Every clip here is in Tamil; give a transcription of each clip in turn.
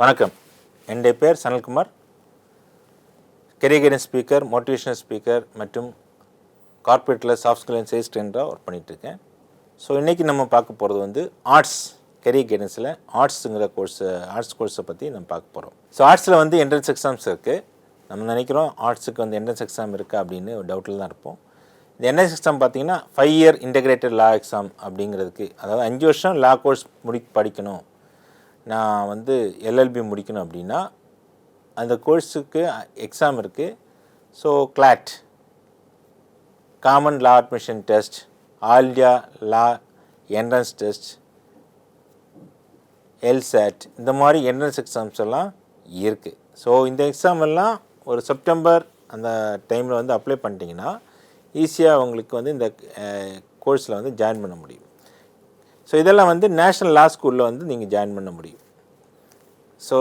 வணக்கம். என்னுடைய பேர் Sanalkumar. Career speaker motivational speaker மற்றும் கார்ப்பரேட்டில் சாஃப்ட் ஸ்கில் அண்ட் சேல்ஸ் ட்ரெயினராக ஒர்க் பண்ணிகிட்ருக்கேன் ஸோ இன்றைக்கி நம்ம பார்க்க போகிறது வந்து ஆர்ட்ஸ் கெரியர் கைடன்ஸில் ஆர்ட்ஸுங்கிற கோர்ஸு ஆர்ட்ஸ் கோர்ஸை பற்றி நம்ம பார்க்க போகிறோம் ஸோ ஆர்ட்ஸில் வந்து என்ட்ரன்ஸ் எக்ஸாம்ஸ் இருக்குது நம்ம நினைக்கிறோம் ஆர்ட்ஸுக்கு வந்து என்ட்ரன்ஸ் எக்ஸாம் இருக்கா அப்படின்னு ஒரு டவுட்டில் தான் இருப்போம். இந்த என்ட்ரன்ஸ் எக்ஸாம் பார்த்தீங்கன்னா five year integrated law exam அப்படிங்கிறதுக்கு அதாவது அஞ்சு வருஷம் லா கோர்ஸ் முடி படிக்கணும் நான் வந்து எல்எல்பி முடிக்கணும் அப்படின்னா அந்த கோர்ஸுக்கு எக்ஸாம் இருக்குது so CLAT common law admission test all India law entrance test LSAT இந்த மாதிரி என்ட்ரன்ஸ் எக்ஸாம்ஸ் எல்லாம் இருக்குது ஸோ இந்த எக்ஸாம் எல்லாம் ஒரு செப்டம்பர் அந்த டைமில் வந்து அப்ளை பண்ணிட்டீங்கன்னா ஈஸியாக உங்களுக்கு வந்து இந்த eh, கோர்ஸில் வந்து ஜாயின் பண்ண முடியும். ஸோ இதெல்லாம் வந்து நேஷ்னல் லா ஸ்கூலில் வந்து நீங்கள் ஜாயின் பண்ண முடியும். ஸோ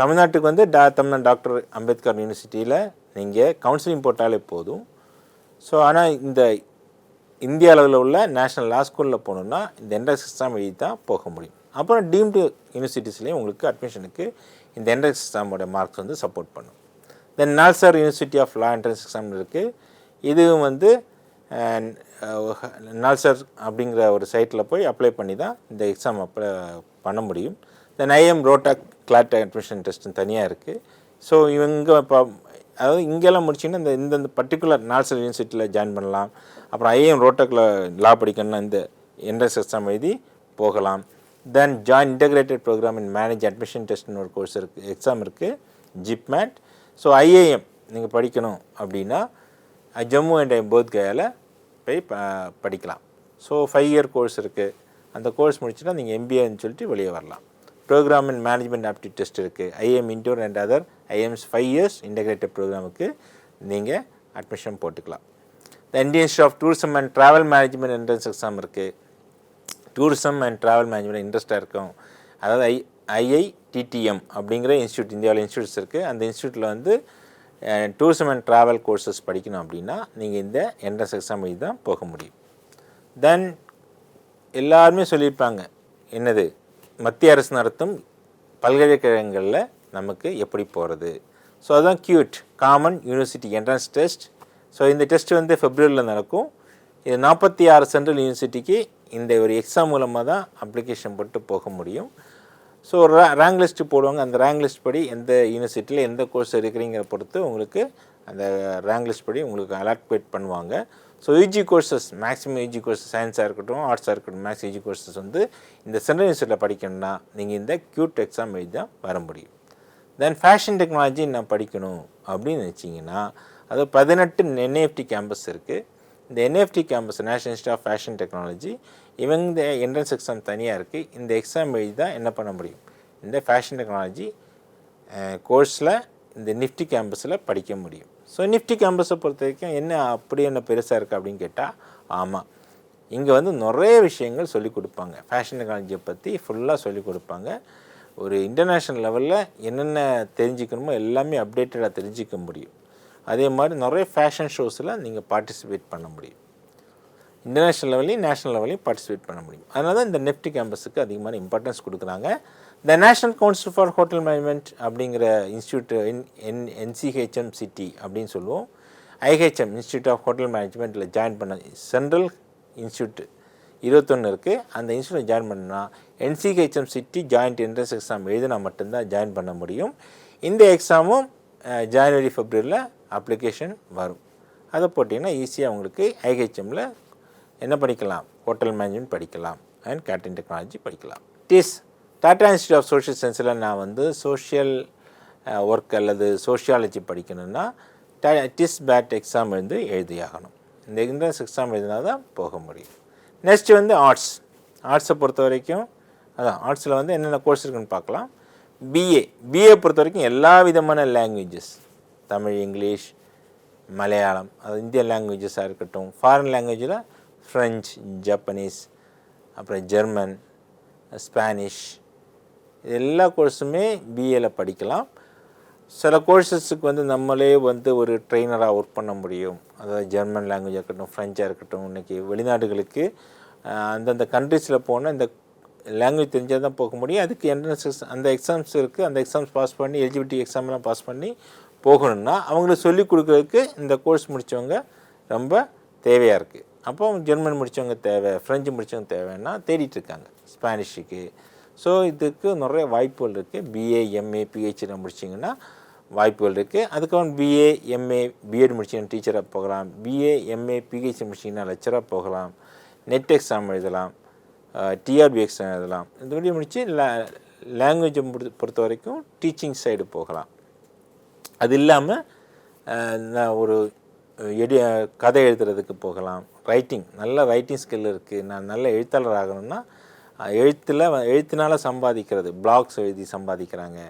தமிழ்நாட்டுக்கு வந்து டா தமிழ்நாடு டாக்டர் அம்பேத்கர் யூனிவர்சிட்டியில் நீங்கள் கவுன்சிலிங் போட்டாலே போதும். ஸோ ஆனால் இந்த இந்திய அளவில் உள்ள நேஷ்னல் லா ஸ்கூலில் போகணுன்னா இந்த என்ட்ரன்ஸ் எக்ஸாம் எழுதி தான் போக முடியும். அப்புறம் டீம்டு யூனிவர்சிட்டிஸ்லேயும் உங்களுக்கு அட்மிஷனுக்கு இந்த என்ட்ரன்ஸ் எக்ஸாமோட மார்க்ஸ் வந்து சப்போர்ட் பண்ணும். Then NALSAR university of law entrance exam இருக்குது இதுவும் வந்து Uh, நால்சர் அப்படிங்கிற ஒரு சைட்டில் போய் அப்ளை பண்ணி தான் இந்த எக்ஸாம் அப்ளை பண்ண முடியும். Then IIM Rohtak CLAT admission டெஸ்ட்னு தனியாக இருக்குது ஸோ இவங்க இப்போ அதாவது இங்கெல்லாம் முடிச்சிங்கன்னா இந்த இந்த பர்டிகுலர் நால்சர் யூனிவர்சிட்டியில் ஜாயின் பண்ணலாம். அப்புறம் ஐஎம் ரோட்டக்கில் லா படிக்கணும்னா இந்த என்ட்ரன்ஸ் எக்ஸாம் எழுதி போகலாம். Then join integrated programme in manage admission டெஸ்ட்னு ஒரு கோர்ஸ் இருக்குது எக்ஸாம் இருக்குது ஜிப்மேட் ஸோ ஐஏஎம் நீங்கள் படிக்கணும் அப்படின்னா ஜம்மு அண்ட் போத்கயாவில் போய் ப படிக்கலாம். ஸோ ஃபைவ் இயர் கோர்ஸ் இருக்குது அந்த கோர்ஸ் முடிச்சுட்டா நீங்கள் எம்பிஏன்னு சொல்லிட்டு வெளியே வரலாம். Programme and management aptitude test இருக்குது IIM Indore and other IIMs five years integrated ப்ரோக்ராமுக்கு நீங்கள் அட்மிஷன் போட்டுக்கலாம். The Indian institute of tourism and travel management entrance exam இருக்குது டூரிசம் அண்ட் ட்ராவல் மேனேஜ்மெண்ட் இன்ட்ரெஸ்ட்டாக இருக்கும். அதாவது ஐ ஐஐடிடிஎம் அப்படிங்கிற இன்ஸ்டியூட் இந்தியாவில் இன்ஸ்டியூட்ஸ் இருக்குது அந்த இன்ஸ்டியூட்டில் வந்து டூரிசம் அண்ட் ட்ராவல் கோர்சஸ் படிக்கணும் அப்படின்னா நீங்கள் இந்த என்ட்ரன்ஸ் எக்ஸாம் எழுதி தான் போக முடியும். தென் எல்லாருமே சொல்லியிருப்பாங்க என்னது? மத்திய அரசு நடத்தும் பல்கலைக்கழகங்களில் நமக்கு எப்படி போகிறது ஸோ அதுதான் CUET common university entrance test so இந்த டெஸ்ட் வந்து ஃபெப்ரவரியில் நடக்கும். இது நாற்பத்தி ஆறு சென்ட்ரல் யூனிவர்சிட்டிக்கு இந்த ஒரு எக்ஸாம் மூலமாக தான் அப்ளிகேஷன் போட்டு போக முடியும். ஸோ ரேங்க் லிஸ்ட்டு போடுவாங்க. அந்த ரேங்க் லிஸ்ட் படி எந்த யூனிவர்சிட்டியில் எந்த கோர்ஸ் இருக்கிறீங்கிற பொறுத்து உங்களுக்கு அந்த ரேங்க் லிஸ்ட் படி உங்களுக்கு அலாட்பேட் பண்ணுவாங்க. So UG courses maximum UG course சயின்ஸாக இருக்கட்டும் ஆர்ட்ஸாக இருக்கட்டும் மேக்ஸ் யூஜி கோர்சஸ் வந்து இந்த சென்ட்ரல் யூனிவர்சிட்டியில் படிக்கணும்னா நீங்கள் இந்த க்யூட் எக்ஸாம் எழுதி தான் வர முடியும். தென் ஃபேஷன் டெக்னாலஜி நான் படிக்கணும் அப்படின்னு நினச்சிங்கன்னா அது பதினெட்டு என்ஏஎஃப்டி கேம்பஸ் இருக்குது இந்த NIFT campus national institute of fashion technology இவங்க இந்த என்ட்ரன்ஸ் எக்ஸாம் தனியாக இருக்குது இந்த எக்ஸாம் எழுதி தான் என்ன பண்ண முடியும்? இந்த ஃபேஷன் டெக்னாலஜி கோர்ஸில் இந்த நிஃப்டி கேம்பஸில் படிக்க முடியும். ஸோ நிஃப்டி கேம்பஸை பொறுத்த வரைக்கும் என்ன அப்படி என்ன பெருசாக இருக்குது அப்படின்னு கேட்டால் ஆமாம் இங்கே வந்து நிறைய விஷயங்கள் சொல்லிக் கொடுப்பாங்க. ஃபேஷன் டெக்னாலஜியை பற்றி ஃபுல்லாக சொல்லிக் கொடுப்பாங்க. ஒரு இன்டர்நேஷ்னல் லெவலில் என்னென்ன தெரிஞ்சுக்கணுமோ எல்லாமே அப்டேட்டடாக தெரிஞ்சிக்க முடியும். அதே மாதிரி நிறைய ஃபேஷன் ஷோஸில் நீங்கள் பார்ட்டிசிபேட் பண்ண முடியும். இன்டர்நேஷ்னல் லெவல்லையும் நேஷனல் லெவல்லையும் பார்ட்டிசிபேட் பண்ண முடியும். அதனால தான் இந்த நெஃப்டி கேம்பஸுக்கு அதிகமான இம்பார்ட்டன்ஸ் கொடுக்குறாங்க. The national council for hotel management அப்படிங்கிற institute N N NCHM CT அப்படின்னு சொல்லுவோம். ஐஹெச்எம் இன்ஸ்டியூட் ஆஃப் ஹோட்டல் மேனேஜ்மெண்ட்டில் ஜாயின் பண்ண சென்ட்ரல் இன்ஸ்டியூட் இருபத்தொன்று இருக்குது அந்த இன்ஸ்டியூட்டில் ஜாயின் பண்ணால் NCHM CT joint entrance exam எழுதினா மட்டும்தான் ஜாயின் பண்ண முடியும். இந்த எக்ஸாமும் ஜனவரி ஃபெப்ரவரியில் அப்ளிகேஷன் வரும். அதை போட்டிங்கன்னா ஈஸியாக உங்களுக்கு ஐஹெச்எம்மில் என்ன படிக்கலாம்? ஹோட்டல் மேனேஜ்மெண்ட் படிக்கலாம். அண்ட் கேட்டரிங் டெக்னாலஜி படிக்கலாம். TISS Tata institute of social சயின்ஸில் நான் வந்து சோஷியல் ஒர்க் uh, அல்லது சோஷியாலஜி படிக்கணும்னா டா டிஸ் பேட் எக்ஸாம் வந்து எழுதியாகணும். இந்த என்ட்ரன்ஸ் எக்ஸாம் எழுதினா தான் போக முடியும். நெக்ஸ்ட் வந்து ஆர்ட்ஸ் ஆர்ட்ஸை பொறுத்த வரைக்கும் அதான் ஆர்ட்ஸில் வந்து என்னென்ன கோர்ஸ் இருக்குன்னு பார்க்கலாம். பிஏ பிஏ பொறுத்த வரைக்கும் எல்லா விதமான லாங்குவேஜஸ் தமிழ் இங்கிலீஷ் மலையாளம் அது இந்தியன் லாங்குவேஜஸாக இருக்கட்டும் ஃபாரின் லாங்குவேஜில் ஃப்ரெஞ்ச் ஜப்பனீஸ் அப்புறம் ஜெர்மன் ஸ்பானிஷ் இது எல்லா கோர்ஸுமே பிஏல படிக்கலாம். சில கோர்சஸுக்கு வந்து நம்மளே வந்து ஒரு ட்ரெயினராக ஒர்க் பண்ண முடியும். அதாவது ஜெர்மன் லாங்குவேஜாக இருக்கட்டும் ஃப்ரெஞ்சாக இருக்கட்டும் இன்றைக்கி வெளிநாடுகளுக்கு அந்தந்த கண்ட்ரீஸில் போனால் இந்த லாங்குவேஜ் தெரிஞ்சால் தான் போக முடியும். அதுக்கு என்ட்ரன்ஸ் அந்த எக்ஸாம்ஸ் இருக்குது அந்த எக்ஸாம்ஸ் பாஸ் பண்ணி எலிஜிபிலிட்டி எக்ஸாம்லாம் பாஸ் பண்ணி போகணும்னா அவங்களுக்கு சொல்லிக் கொடுக்குறதுக்கு இந்த கோர்ஸ் முடித்தவங்க ரொம்ப தேவையாக இருக்குது அப்போ ஜெர்மன் முடித்தவங்க தேவை ஃப்ரெஞ்சு முடித்தவங்க தேவைன்னா தேடிட்டுருக்காங்க ஸ்பானிஷுக்கு ஸோ இதுக்கு நிறைய வாய்ப்புகள் இருக்குது பிஏ எம்ஏ பிஹெச்டி முடிச்சிங்கன்னா வாய்ப்புகள் இருக்குது அதுக்கப்புறம் பிஏ எம்ஏ பிஎட் முடிச்சிங்கன்னா டீச்சராக போகலாம். பிஏ எம்ஏ பிஹெச்டி முடிச்சிங்கன்னா லெக்சராக போகலாம். நெட் எக்ஸாம் எழுதலாம். டிஆர்பி எக்ஸாம் எழுதலாம். இந்த மாதிரி முடித்து லாங்குவேஜை பொறுத்த வரைக்கும் டீச்சிங் சைடு போகலாம். அது இல்லாமல் ஒரு எடி கதை எழுதுறதுக்கு போகலாம். ரைட்டிங் நல்ல ரைட்டிங் ஸ்கில் இருக்குது நான் நல்ல எழுத்தாளர் ஆகணும்னா எழுத்தில் எழுத்தினால் சம்பாதிக்கிறது. பிளாக்ஸ் எழுதி சம்பாதிக்கிறாங்க.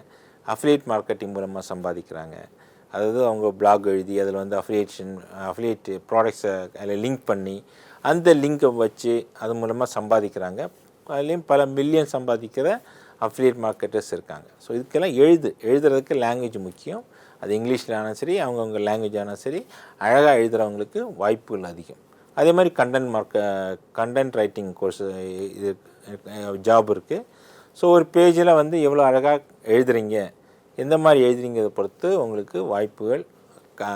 அஃபிலியேட் மார்க்கெட்டிங் மூலமாக சம்பாதிக்கிறாங்க. அதாவது அவங்க பிளாக் எழுதி அதில் வந்து அஃபிலியேஷன் அஃபிலியேட் ப்ராடக்ட்ஸை அதில் லிங்க் பண்ணி அந்த லிங்க்கை வச்சு அது மூலமாக சம்பாதிக்கிறாங்க. அதுலேயும் பல மில்லியன் சம்பாதிக்கிற அஃபிலியேட் மார்க்கெட்டர்ஸ் இருக்காங்க. ஸோ இதுக்கெல்லாம் எழுது. எழுதுறதுக்கு லாங்குவேஜ் முக்கியம். அது இங்கிலீஷில் ஆனாலும் சரி அவங்கவுங்க லாங்குவேஜ் ஆனாலும் சரி அழகாக எழுதுகிறவங்களுக்கு வாய்ப்புகள் அதிகம். அதே மாதிரி கண்டென்ட் மார்க்க கண்டென்ட் ரைட்டிங் கோர்ஸ் இது ஜாப் இருக்குது ஸோ ஒரு பேஜில் வந்து எவ்வளோ அழகாக எழுதுறீங்க எந்த மாதிரி எழுதுறீங்கிறத பொறுத்து உங்களுக்கு வாய்ப்புகள்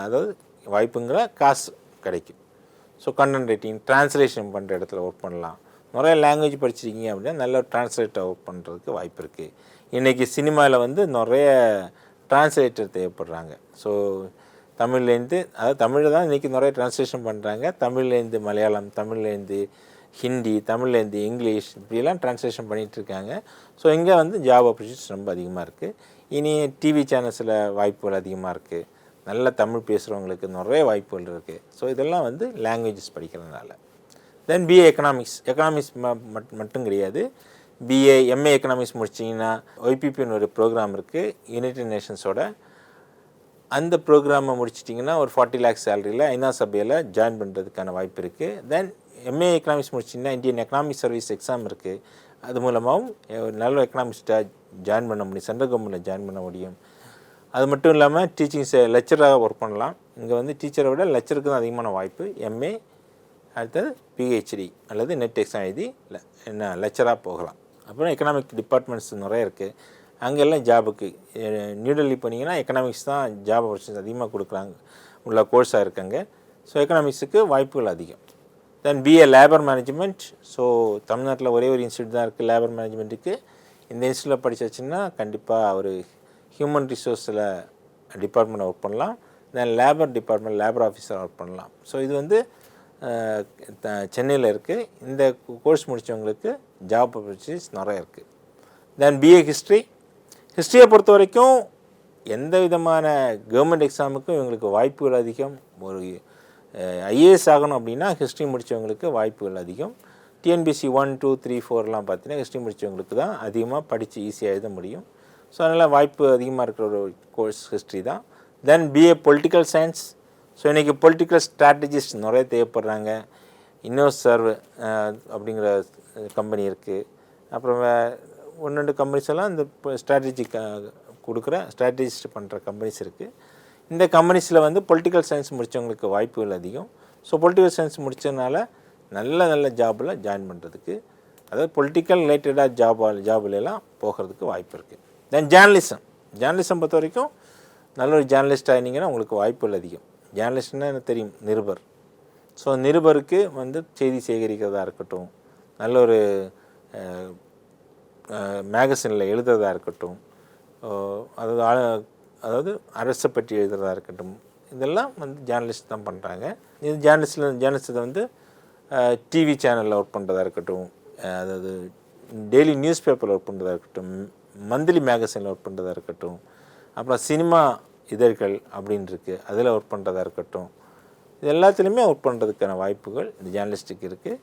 அதாவது வாய்ப்புங்கிற காசு கிடைக்கும். ஸோ கண்டென்ட் ரைட்டிங் ட்ரான்ஸ்லேஷன் பண்ணுற இடத்துல ஒர்க் பண்ணலாம். நிறைய லாங்குவேஜ் படிச்சிருக்கீங்க அப்படின்னா நல்ல ட்ரான்ஸ்லேட்டர் ஒர்க் பண்ணுறதுக்கு வாய்ப்பு இருக்குது இன்றைக்கி சினிமாவில் வந்து நிறைய ட்ரான்ஸ்லேட்டர் தேவைப்படுறாங்க. ஸோ தமிழ்லேருந்து அதாவது தமிழில் தான் இன்றைக்கி நிறைய ட்ரான்ஸ்லேஷன் பண்ணுறாங்க தமிழ்லேருந்து மலையாளம் தமிழ்லேருந்து ஹிந்தி தமிழ்லேருந்து இங்கிலீஷ் இப்படிலாம் ட்ரான்ஸ்லேஷன் பண்ணிகிட்டு இருக்காங்க ஸோ இங்கே வந்து ஜாப் ஆப்பர்ச்சுனிட்டிஸ் ரொம்ப அதிகமாக இருக்குது இனி டிவி சேனல்ஸில் வாய்ப்புகள் அதிகமாக இருக்குது நல்ல தமிழ் பேசுகிறவங்களுக்கு நிறைய வாய்ப்புகள் இருக்குது ஸோ இதெல்லாம் வந்து லாங்குவேஜஸ் படிக்கிறதுனால. தென் பிஏ எக்கனாமிக்ஸ் எக்கனாமிக்ஸ் மட்டும் கிடையாது. பிஏ எம்ஏ எக்கனாமிக்ஸ் முடிச்சிங்கன்னா ஒய்பிபின்னு ஒரு ப்ரோக்ராம் இருக்குது யுனைடெட் நேஷன்ஸோட அந்த ப்ரோக்ராமை முடிச்சிட்டிங்கன்னா ஒரு ஃபார்ட்டி லேக்ஸ் சேலரியில் ஐநா சபையில் ஜாயின் பண்ணுறதுக்கான வாய்ப்பு இருக்குது தென் எம்ஏ எக்கனாமிக்ஸ் முடிச்சிங்கன்னா இந்தியன் எக்கனாமிக் சர்வீஸ் எக்ஸாம் இருக்குது அது மூலமாகவும் ஒரு நல்ல எக்கனாமிக்ஸ்ட்டாக ஜாயின் பண்ண முடியும் சென்ட்ரல் கவர்மெண்ட்டில் ஜாயின் பண்ண முடியும். அது மட்டும் இல்லாமல் டீச்சிங் லெக்சராக ஒர்க் பண்ணலாம். இங்கே வந்து டீச்சரை விட லெக்சருக்கு தான் அதிகமான வாய்ப்பு. எம்ஏ அடுத்தது பிஹெச்டி அல்லது நெட் எக்ஸாம் எழுதி என்ன லெக்சராக போகலாம். அப்புறம் எக்கனாமிக் டிபார்ட்மெண்ட்ஸ் நிறைய இருக்குது அங்கெல்லாம் ஜாபுக்கு நியூ டெல்லி போனீங்கன்னா எக்கனாமிக்ஸ் தான் ஜாப் ஆப்பர்ச்சுனிட்டி அதிகமாக கொடுக்குறாங்க. உள்ள கோர்ஸாக இருக்காங்க. ஸோ எக்கனாமிக்ஸுக்கு வாய்ப்புகள் அதிகம். Then BA labour management so தமிழ்நாட்டில் ஒரே ஒரு இன்ஸ்டியூட் தான் இருக்குது லேபர் மேனேஜ்மெண்ட்டுக்கு இந்த இன்ஸ்டியூட்டில் படித்தாச்சுன்னா கண்டிப்பாக ஒரு ஹியூமன் ரிசோர்ஸில் டிபார்ட்மெண்ட் ஒர்க் பண்ணலாம். Then labour department labour officer work பண்ணலாம். ஸோ இது வந்து சென்னையில் இருக்குது இந்த கோர்ஸ் முடித்தவங்களுக்கு ஜாப் ஆப்பர்ச்சுனிட்டிஸ் நிறைய இருக்குது தென் பிஏ ஹிஸ்ட்ரி ஹிஸ்ட்ரியை பொறுத்த வரைக்கும் எந்த விதமான கவர்மெண்ட் எக்ஸாமுக்கும் இவங்களுக்கு வாய்ப்புகள் அதிகம். ஒரு ஐஏஎஸ் ஆகணும் அப்படின்னா ஹிஸ்ட்ரி முடித்தவங்களுக்கு வாய்ப்புகள் அதிகம். டிஎன்பிசி ஒன் டூ த்ரீ ஃபோர்லாம் பார்த்தீங்கன்னா ஹிஸ்ட்ரி முடித்தவங்களுக்கு தான் அதிகமாக படித்து ஈஸியாக எழுத முடியும். ஸோ அதனால் வாய்ப்பு அதிகமாக இருக்கிற ஒரு கோர்ஸ் ஹிஸ்ட்ரி தான். Then BA political science so இன்றைக்கி பொலிட்டிக்கல் ஸ்ட்ராட்டஜிஸ்ட் நிறைய தேவைப்படுறாங்க. இன்னோஸ் சர்வ் அப்படிங்கிற கம்பெனி இருக்குது அப்புறம் ஒன்று ரெண்டு கம்பெனிஸ் எல்லாம் இந்த ஸ்ட்ராட்டஜி கொடுக்குற ஸ்ட்ராட்டஜிஸ்ட் பண்ணுற கம்பெனிஸ் இருக்குது இந்த கம்பெனிஸில் வந்து பொலிட்டிக்கல் சயின்ஸ் முடித்தவங்களுக்கு வாய்ப்புகள் அதிகம். ஸோ பொலிட்டிக்கல் சயின்ஸ் முடித்ததுனால நல்ல நல்ல ஜாபில் ஜாயின் பண்ணுறதுக்கு அதாவது பொலிட்டிக்கல் ரிலேட்டடாக ஜாப் ஜாப்லாம் போகிறதுக்கு வாய்ப்பு இருக்குது தென் ஜேர்னலிசம் ஜேர்னலிசம் பொறுத்த வரைக்கும் நல்ல ஒரு ஜேர்னலிஸ்ட் ஆகினீங்கன்னா உங்களுக்கு வாய்ப்புகள் அதிகம். ஜேர்னலிஸ்ட்னா எனக்கு தெரியும் நிருபர். ஸோ நிருபருக்கு வந்து செய்தி சேகரிக்கிறதா இருக்கட்டும் நல்ல ஒரு மேகசினில் எழுதுறதா இருக்கட்டும் அதாவது ஆள- அதாவது அரசை பற்றி எழுதுறதா இருக்கட்டும் இதெல்லாம் வந்து ஜேர்னலிஸ்ட் தான் பண்ணுறாங்க இது ஜேர்னலிஸ்டில் ஜேர்னலிஸ்ட்டை வந்து டிவி சேனலில் ஒர்க் பண்ணுறதா இருக்கட்டும் அதாவது டெய்லி நியூஸ் பேப்பரில் ஒர்க் பண்ணுறதா இருக்கட்டும் மந்த்லி மேகசினில் ஒர்க் பண்ணுறதா இருக்கட்டும் அப்புறம் சினிமா இதழ்கள் அப்படின்னு இருக்குது அதில் ஒர்க் பண்ணுறதா இருக்கட்டும். இது எல்லாத்துலேயுமே ஒர்க் பண்ணுறதுக்கான வாய்ப்புகள் இந்த ஜேர்னலிஸ்ட்டுக்கு இருக்குது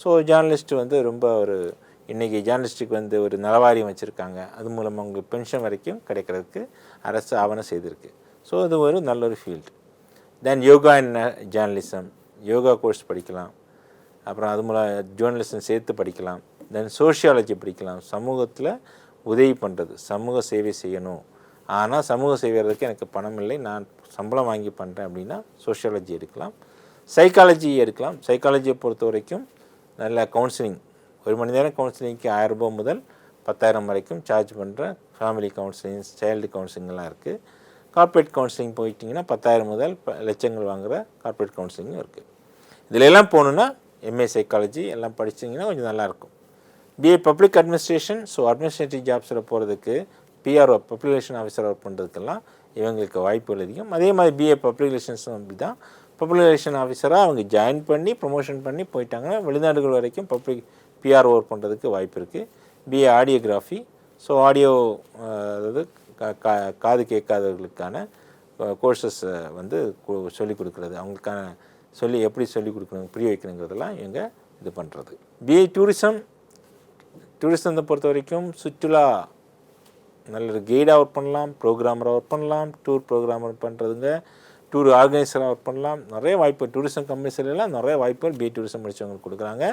ஸோ ஜேர்னலிஸ்ட் வந்து ரொம்ப ஒரு இன்றைக்கி ஜேர்னலிஸ்ட்டுக்கு வந்து ஒரு நலவாரியம் வச்சுருக்காங்க. அது மூலமாக உங்களுக்கு பென்ஷன் வரைக்கும் கிடைக்கிறதுக்கு அரசு ஆவணம் செய்திருக்கு. ஸோ அது ஒரு நல்ல ஒரு field then yoga and journalism yoga course படிக்கலாம். அப்புறம் அது மூலம் ஜேர்னலிசம் சேர்த்து படிக்கலாம். தென் சோஷியாலஜி படிக்கலாம். சமூகத்தில் உதவி பண்ணுறது சமூக சேவை செய்யணும். ஆனால் சமூக செய்வதற்கு எனக்கு பணம் இல்லை. நான் சம்பளம் வாங்கி பண்ணுறேன் அப்படின்னா சோஷியாலஜி எடுக்கலாம். சைக்காலஜி எடுக்கலாம். சைக்காலஜியை பொறுத்த வரைக்கும் நல்ல கவுன்சிலிங் ஒரு மணி நேரம் கவுன்சிலிங்க்கு ஆயிரம் முதல் பத்தாயிரம் வரைக்கும் சார்ஜ் பண்ணுற ஃபேமிலி கவுன்சிலிங் சைல்டு கவுன்சிலிங்லாம் இருக்குது கார்ப்பரேட் கவுன்சிலிங் போயிட்டிங்கன்னா பத்தாயிரம் முதல் ப லட்சங்கள் வாங்குகிற கார்ப்பரேட் கவுன்சிலிங்கும் இருக்குது இதில் எல்லாம் போகணுன்னா எம்ஏ சைக்காலஜி எல்லாம் படிச்சிங்கன்னா கொஞ்சம் நல்லாயிருக்கும் BA public administration so administrative ஜாப்ஸில் போகிறதுக்கு பிஆர்ஓ பப்ளிகேஷன் ஆஃபீஸர் ஒர்க் பண்ணுறதுக்கெல்லாம் இவங்களுக்கு வாய்ப்புகள் அதிகம். அதே மாதிரி பிஏ பப்ளிக் ரிலேஷன்ஸும் அப்படி தான் பப்ளிக் ரிலேஷன் ஆஃபீஸராக அவங்க ஜாயின் பண்ணி ப்ரொமோஷன் பண்ணி போயிட்டாங்கன்னா வெளிநாடுகள் வரைக்கும் பப்ளிக் பிஆர் ஒர்க் பண்ணுறதுக்கு வாய்ப்பு இருக்குது பிஏ ஆடியோகிராஃபி ஸோ ஆடியோ அதாவது கா- கா- காது கேட்காதவர்களுக்கான கோர்சஸ் வந்து சொல்லிக் கொடுக்குறது. அவங்களுக்கான சொல்லி எப்படி சொல்லிக் கொடுக்கணும் புரிய வைக்கணுங்கிறதெல்லாம் இவங்க இது பண்ணுறது பிஏ டூரிசம் டூரிசத்தை பொறுத்த வரைக்கும் சுற்றுலா நல்ல ஒரு கைடாக ஒர்க் பண்ணலாம் ப்ரோக்ராமராக ஒர்க் பண்ணலாம் டூர் ப்ரோக்ராமர் பண்ணுறதுங்க டூர் ஆர்கனைசராக ஒர்க் பண்ணலாம். நிறைய வாய்ப்பு. டூரிசம் கம்பெனிஸ்லாம் நிறைய வாய்ப்புகள் பி டூரிசம் முடிச்சவங்களுக்கு கொடுக்குறாங்க.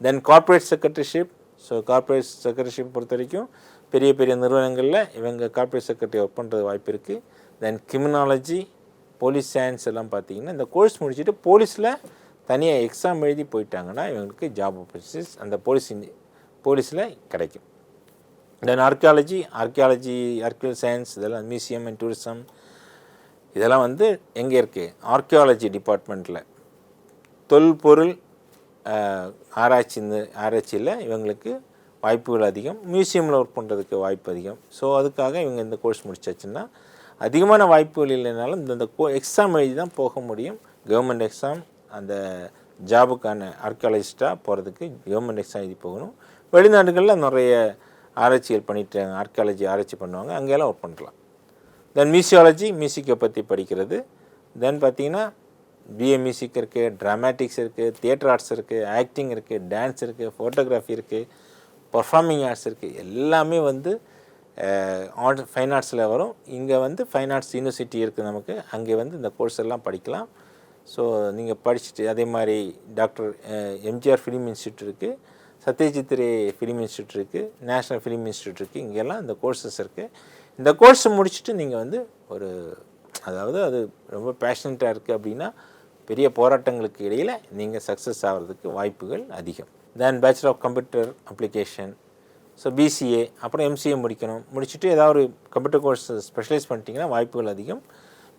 Then corporate secretaryship so corporate secretaryship பொறுத்த வரைக்கும் பெரிய பெரிய நிறுவனங்களில் இவங்க கார்ப்பரேட் செக்ரட்டரி ஒர்க் பண்ணுறது வாய்ப்பு இருக்குது தென் கிரிமினாலஜி போலீஸ் சயின்ஸ் எல்லாம் பார்த்தீங்கன்னா இந்த கோர்ஸ் முடிச்சுட்டு போலீஸில் தனியாக எக்ஸாம் எழுதி போயிட்டாங்கன்னா இவங்களுக்கு ஜாப் ஆப்பர்ச்சுனிட்டிஸ் அந்த போலீஸ் போலீஸில் கிடைக்கும். Then archaeology archaeology archaeological science இதெல்லாம் மியூசியம் அண்ட் டூரிசம் இதெல்லாம் வந்து எங்கே இருக்குது ஆர்கியாலஜி டிபார்ட்மெண்ட்டில் தொல்பொருள் ஆராய்ச்சி இந்த ஆராய்ச்சியில் இவங்களுக்கு வாய்ப்புகள் அதிகம். மியூசியமில் ஒர்க் பண்ணுறதுக்கு வாய்ப்பு அதிகம். ஸோ அதுக்காக இவங்க இந்த கோர்ஸ் முடிச்சாச்சுன்னா அதிகமான வாய்ப்புகள் இல்லைனாலும் இந்த கோ எக்ஸாம் எழுதி தான் போக முடியும். கவர்மெண்ட் எக்ஸாம் அந்த ஜாபுக்கான ஆர்கியாலஜிஸ்ட்டாக போகிறதுக்கு கவர்மெண்ட் எக்ஸாம் எழுதி போகணும். வெளிநாடுகளில் நிறைய ஆராய்ச்சிகள் பண்ணிட்டு ஆர்கியாலஜி ஆராய்ச்சி பண்ணுவாங்க அங்கெல்லாம் ஒர்க் பண்ணலாம். தென் மியூசியாலஜி மியூசிக்கை பற்றி படிக்கிறது. தென் பார்த்தீங்கன்னா பிஏ மியூசிக் இருக்குது ட்ராமேட்டிக்ஸ் இருக்குது தியேட்டர் ஆர்ட்ஸ் இருக்குது ஆக்டிங் இருக்குது டான்ஸ் இருக்குது ஃபோட்டோகிராஃபி இருக்குது பர்ஃபார்மிங் ஆர்ட்ஸ் இருக்குது எல்லாமே வந்து ஆர்ட் ஃபைன் ஆர்ட்ஸில் வரும். இங்கே வந்து ஃபைன் ஆர்ட்ஸ் யூனிவர்சிட்டி இருக்குது நமக்கு. அங்கே வந்து இந்த கோர்ஸ் எல்லாம் படிக்கலாம். ஸோ நீங்கள் படிச்சுட்டு அதே மாதிரி டாக்டர் எம்ஜிஆர் ஃபிலிம் இன்ஸ்டியூட் இருக்குது சத்யஜித் ரே ஃபிலிம் இன்ஸ்டியூட் இருக்குது நேஷ்னல் ஃபிலிம் இன்ஸ்டியூட் இருக்குது இங்கெல்லாம் இந்த கோர்சஸ் இருக்குது இந்த கோர்ஸ் முடிச்சுட்டு நீங்கள் வந்து ஒரு அதாவது அது ரொம்ப பேஷனட்டாக இருக்குது அப்படின்னா பெரிய போராட்டங்களுக்கு இடையில் நீங்கள் சக்ஸஸ் ஆகிறதுக்கு வாய்ப்புகள் அதிகம். Then bachelor of computer application so BCA அப்புறம் எம்சிஏ முடிக்கணும். முடிச்சுட்டு ஏதாவது ஒரு கம்ப்யூட்டர் கோர்ஸ் ஸ்பெஷலைஸ் பண்ணிட்டீங்கன்னா வாய்ப்புகள் அதிகம்.